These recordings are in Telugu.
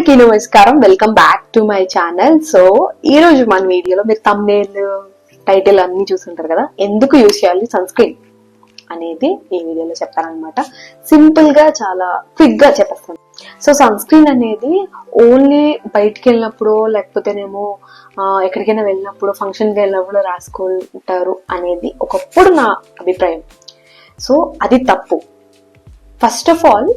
అందరికీ నమస్కారం. Welcome back to my channel so ఈ రోజు మన వీడియోలో మీరు తమ్నేల్ టైటిల్ అన్ని చూసుంటారు కదా? ఎందుకు యూజ్ చేయాలి? సన్ స్క్రీన్ అనేది ఈ వీడియోలో చెప్తానమాట సింపుల్గా చాలా క్విక్గా చెప్పేస్తాను. సో సన్ స్క్రీన్ అనేది ఓన్లీ బయటికి వెళ్ళినప్పుడు లేకపోతేనేమో ఎక్కడికైనా వెళ్ళినప్పుడు ఫంక్షన్కి వెళ్ళినప్పుడు రాసుకుంటారు అనేది ఒకప్పుడు నా అభిప్రాయం. సో అది తప్పు. First of all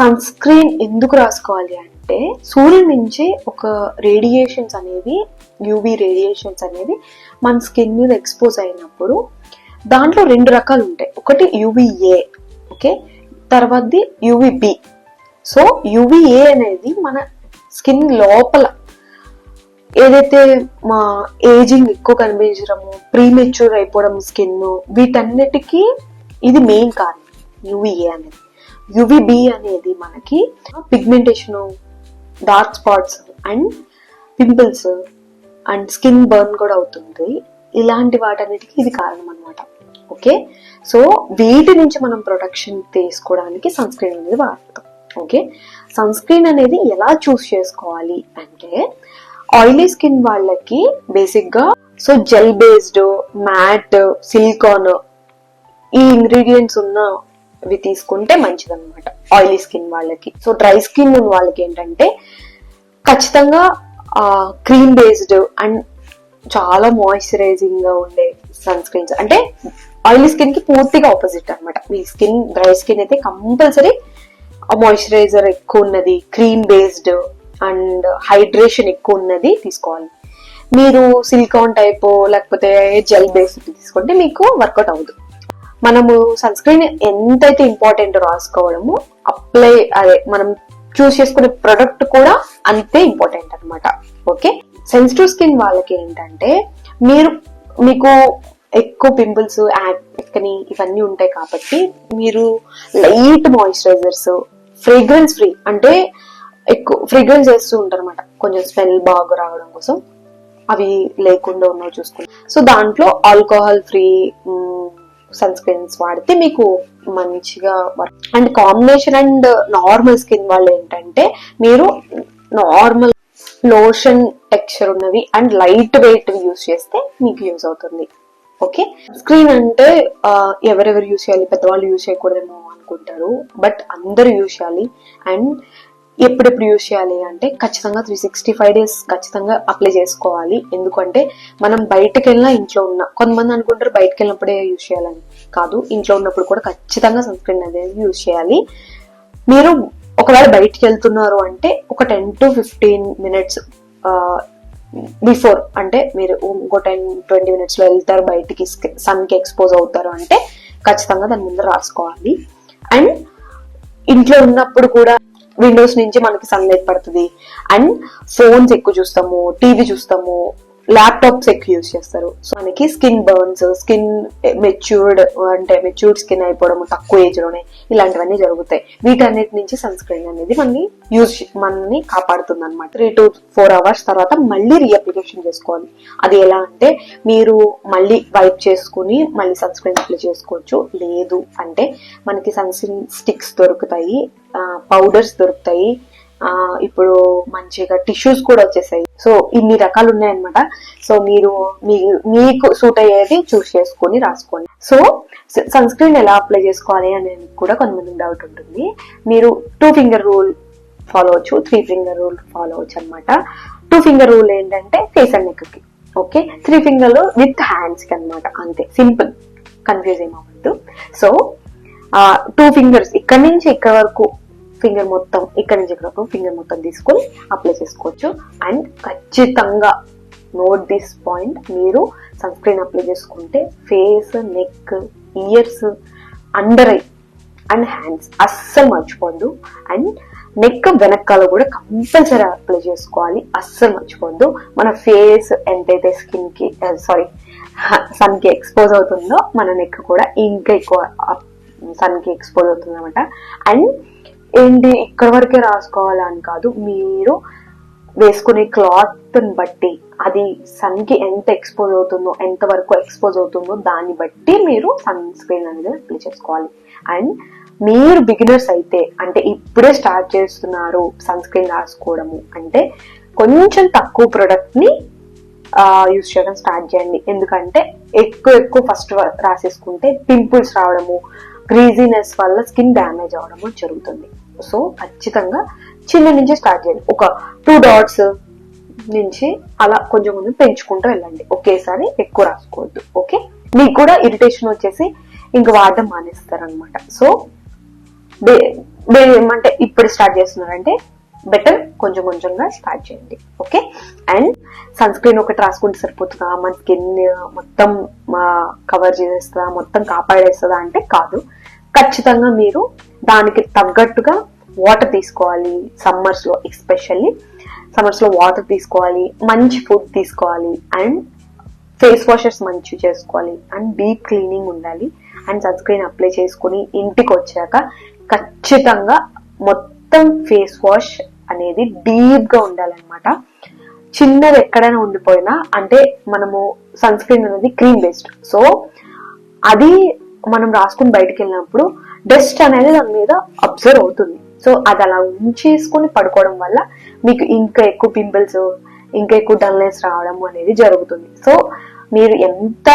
sunscreen ఎందుకు రాసుకోవాలి అంటే సూర్యుడి నుంచి ఒక రేడియేషన్స్ అనేవి యూవి రేడియేషన్స్ అనేవి మన స్కిన్ మీద ఎక్స్పోజ్ అయినప్పుడు దాంట్లో రెండు రకాలు ఉంటాయి. ఒకటి యూవిఏ ఓకే తర్వాతది యూవిబి సో యూవిఏ అనేది మన స్కిన్ లోపల ఏదైతే మా ఏజింగ్ ఎక్కువ కనిపించడము ప్రీమెచ్యూర్ అయిపోవడం స్కిన్ వీటన్నిటికీ ఇది మెయిన్ కారణం యూవిఏ అనేది. యువిబి అనేది మనకి pigmentation dark spots and pimples and skin burn కూడా అవుతుంది. ఇలాంటి వాటన్నిటికీ ఇది కారణం అనమాట ఓకే సో వీటి నుంచి మనం ప్రొటెక్షన్ తీసుకోవడానికి సన్ స్క్రీన్ అనేది వాడతాం. ఓకే సన్ స్క్రీన్ అనేది ఎలా చూస్ చేసుకోవాలి అంటే ఆయిలీ స్కిన్ వాళ్ళకి బేసిక్గా so gel based matte silicone ఈ ఇంగ్రీడియంట్స్ ఉన్నవి తీసుకుంటే మంచిదన్నమాట. ఆయిలీ స్కిన్ వాళ్ళకి. సో డ్రై స్కిన్ ఉన్న వాళ్ళకి ఏంటంటే ఖచ్చితంగా క్రీమ్ బేస్డ్ అండ్ చాలా మాయిశ్చరైజింగ్గా ఉండే సన్ స్క్రీన్స్ అంటే ఆయిలీ స్కిన్కి పూర్తిగా ఆపోజిట్ అనమాట మీ స్కిన్ డ్రై స్కిన్ అయితే కంపల్సరీ మాయిశ్చరైజర్ ఎక్కువ ఉన్నది క్రీమ్ బేస్డ్ అండ్ హైడ్రేషన్ ఎక్కువ ఉన్నది తీసుకోవాలి. మీరు సిలికాన్ టైప్ లేకపోతే జెల్ బేస్డ్ తీసుకుంటే మీకు వర్కౌట్ అవ్వదు. మనము సన్ స్క్రీన్ ఎంతైతే ఇంపార్టెంట్ రాసుకోవడము అప్లై అదే మనం చూస్ చేసుకునే ప్రొడక్ట్ కూడా అంతే ఇంపార్టెంట్ అనమాట ఓకే సెన్సిటివ్ స్కిన్ వాళ్ళకి ఏంటంటే మీరు మీకు ఎక్కువ పింపుల్స్ యాక్ని ఇవన్నీ ఉంటాయి కాబట్టి మీరు లైట్ మాయిశ్చరైజర్స్ ఫ్రేగ్రెన్స్ ఫ్రీ అంటే ఎక్కువ ఫ్రేగ్రెన్స్ వేస్తూ ఉంటారు అనమాట కొంచెం స్మెల్ బాగా రావడం కోసం. అవి లేకుండా ఉన్నవి చూసుకుని సో దాంట్లో ఆల్కహాల్ ఫ్రీ సన్ స్క్రీన్స్ వాడితే మీకు మంచిగా work and combination and normal skin వాళ్ళు ఏంటంటే మీరు నార్మల్ లోషన్ టెక్స్చర్ ఉన్నవి అండ్ లైట్ వెయిట్ యూస్ చేస్తే మీకు యూజ్ అవుతుంది. ఓకే స్క్రీన్ అంటే ఎవరెవరు యూస్ చేయాలి పెద్దవాళ్ళు యూస్ చేయకూడదేమో అనుకుంటారు. బట్ అందరూ యూస్ చేయాలి. అండ్ ఎప్పుడెప్పుడు యూస్ చేయాలి అంటే ఖచ్చితంగా త్రీ సిక్స్టీ ఫైవ్ డేస్ ఖచ్చితంగా అప్లై చేసుకోవాలి. ఎందుకంటే మనం బయటకు వెళ్ళినా ఇంట్లో ఉన్న కొంతమంది అనుకుంటారు బయటకు వెళ్ళినప్పుడే యూస్ చేయాలని. కాదు ఇంట్లో ఉన్నప్పుడు కూడా ఖచ్చితంగా సన్ స్క్రీన్ అనేది యూజ్ చేయాలి. మీరు ఒకవేళ బయటికి వెళ్తున్నారు అంటే ఒక ten to fifteen minutes before అంటే మీరు ఇంకో టెన్ ట్వంటీ మినిట్స్లో వెళ్తారు బయటికి సన్కి ఎక్స్పోజ్ అవుతారు అంటే ఖచ్చితంగా దాని ముందు రాసుకోవాలి. అండ్ ఇంట్లో ఉన్నప్పుడు కూడా విండోస్ నుంచి మనకి సన్లైట్ పడుతుంది. అండ్ ఫోన్స్ ఎక్కువ చూస్తాము టీవీ చూస్తాము. ల్యాప్టాప్స్ ఎక్కువ యూజ్ చేస్తారు. సో మనకి స్కిన్ బర్న్స్ స్కిన్ మెచ్యూర్డ్ అంటే మెచ్యూర్డ్ స్కిన్ అయిపోవడం తక్కువ ఏజ్లోనే ఇలాంటివన్నీ జరుగుతాయి. వీటన్నిటి నుంచి సన్ స్క్రీన్ అనేది మనని యూజ్ మనని కాపాడుతుంది అనమాట త్రీ టు ఫోర్ అవర్స్ తర్వాత మళ్ళీ రీఅప్లికేషన్ చేసుకోవాలి. అది ఎలా అంటే మీరు మళ్ళీ వైప్ చేసుకుని మళ్ళీ సన్ స్క్రీన్ అప్లై చేసుకోవచ్చు. లేదు అంటే మనకి సన్ స్క్రీన్ స్టిక్స్ దొరుకుతాయి పౌడర్స్ దొరుకుతాయి ఇప్పుడు మంచిగా టిష్యూస్ కూడా వచ్చేసాయి. సో ఇన్ని రకాలు ఉన్నాయన్నమాట. సో మీరు మీ- మీకు సూట్ అయ్యేది చూస్ చేసుకొని రాసుకోండి. సో సన్ స్క్రీన్ ఎలా అప్లై చేసుకోవాలి అనేది కూడా కొంతమందికి డౌట్ ఉంటుంది. మీరు టూ ఫింగర్ రూల్ ఫాలో అవచ్చు త్రీ ఫింగర్ రూల్ ఫాలో అవచ్చు అనమాట టూ ఫింగర్ రూల్ ఏంటంటే ఫేస్ అండ్ నెక్కి ఓకే త్రీ ఫింగర్ విత్ హ్యాండ్స్కి అనమాట అంతే. సింపుల్ కన్ఫ్యూజ్ ఏమవ్వద్దు సో టూ ఫింగర్స్ ఇక్కడ నుంచి ఇక్కడ వరకు ఫింగర్ మొత్తం ఇక్కడ నుంచి ఇక్కడ ఫింగర్ మొత్తం తీసుకొని అప్లై చేసుకోవచ్చు. అండ్ ఖచ్చితంగా నోట్ దిస్ పాయింట్ మీరు సన్ స్క్రీన్ అప్లై చేసుకుంటే face neck ears under eye and hands అస్సలు మర్చిపోద్దు అండ్ నెక్ వెనకాల కూడా కంపల్సరీ అప్లై చేసుకోవాలి. అస్సలు మర్చిపోద్దు మన ఫేస్ ఎంతైతే స్కిన్కి సారీ సన్కి ఎక్స్పోజ్ అవుతుందో మన నెక్ కూడా ఇంకా ఎక్కువ సన్కి ఎక్స్పోజ్ అవుతుంది అనమాట అండ్ ఏంటి? ఇక్కడ వరకే రాసుకోవాలని కాదు. మీరు వేసుకునే క్లాత్ని బట్టి అది సన్కి ఎంత ఎక్స్పోజ్ అవుతుందో ఎంత వరకు ఎక్స్పోజ్ అవుతుందో దాన్ని బట్టి మీరు సన్ స్క్రీన్ అనేది అప్లై చేసుకోవాలి. అండ్ మీరు బిగినర్స్ అయితే అంటే ఇప్పుడే స్టార్ట్ చేస్తున్నారు సన్ స్క్రీన్ రాసుకోవడము అంటే కొంచెం తక్కువ ప్రొడక్ట్ని యూస్ చేయడం స్టార్ట్ చేయండి. ఎందుకంటే ఎక్కువ ఎక్కువ ఫస్ట్ రాసేసుకుంటే పింపుల్స్ రావడము గ్రీజీనెస్ వల్ల స్కిన్ డ్యామేజ్ అవడము జరుగుతుంది. సో ఖచ్చితంగా చిన్న నుంచి స్టార్ట్ చేయండి. ఒక టూ డాట్స్ నుంచి అలా కొంచెం కొంచెం పెంచుకుంటూ వెళ్ళండి. ఒకేసారి ఎక్కువ రాసుకోవద్దు. ఓకే? మీకు కూడా ఇరిటేషన్ వచ్చేసి ఇంక వాడడం మానేస్తారు సో బే- అంటే ఇప్పుడు స్టార్ట్ చేస్తున్నారంటే బెటర్ కొంచెం కొంచెంగా స్టార్ట్ చేయండి. ఓకే? అండ్ సన్ స్క్రీన్ ఒకటి రాసుకుంటే సరిపోతుందా? మన స్కిన్ మొత్తం కవర్ చేసేస్తుందా? మొత్తం కాపాడేస్తుందా అంటే కాదు. ఖచ్చితంగా మీరు దానికి తగ్గట్టుగా వాటర్ తీసుకోవాలి సమ్మర్స్లో ఎస్పెషల్లీ సమ్మర్స్లో వాటర్ తీసుకోవాలి మంచి ఫుడ్ తీసుకోవాలి అండ్ ఫేస్ వాషెస్ మంచి చేసుకోవాలి అండ్ డీప్ క్లీనింగ్ ఉండాలి అండ్ సన్ స్క్రీన్ అప్లై చేసుకుని ఇంటికి వచ్చాక ఖచ్చితంగా మొత్తం ఫేస్ వాష్ అనేది డీప్గా ఉండాలన్నమాట. చిన్నది ఎక్కడైనా ఉండిపోయినా అంటే మనము సన్ స్క్రీన్ అనేది క్రీమ్ బేస్డ్ సో అది మనం రాసుకుని బయటకు వెళ్ళినప్పుడు డస్ట్ అనేది దాని మీద అబ్జర్వ్ అవుతుంది. సో అది అలా ఉంచేసుకొని పడుకోవడం వల్ల మీకు ఇంకా ఎక్కువ పింపుల్స్ ఇంకా ఎక్కువ డల్నెస్ రావడం అనేది జరుగుతుంది. సో మీరు ఎంత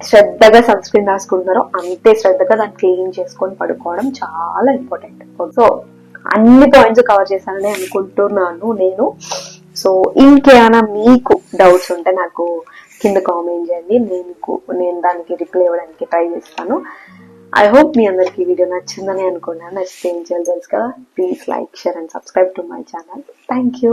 శ్రద్ధగా సన్ స్క్రీన్ రాసుకుంటున్నారో అంతే శ్రద్ధగా దాన్ని క్లీన్ చేసుకొని పడుకోవడం చాలా ఇంపార్టెంట్. సో అన్ని పాయింట్స్ కవర్ చేశానని అనుకుంటున్నాను నేను. సో ఇంకేమైనా మీకు డౌట్స్ ఉంటే నాకు కింద కామెంట్ చేయండి. నేను నేను దానికి రిప్లై ఇవ్వడానికి ట్రై చేస్తాను. ఐ హోప్ మీ అందరికి ఈ వీడియో నచ్చిందని అనుకున్నాను. నచ్చితే ఏం చేయాలి తెలుసు కదా? Please like share and subscribe to my channel thank you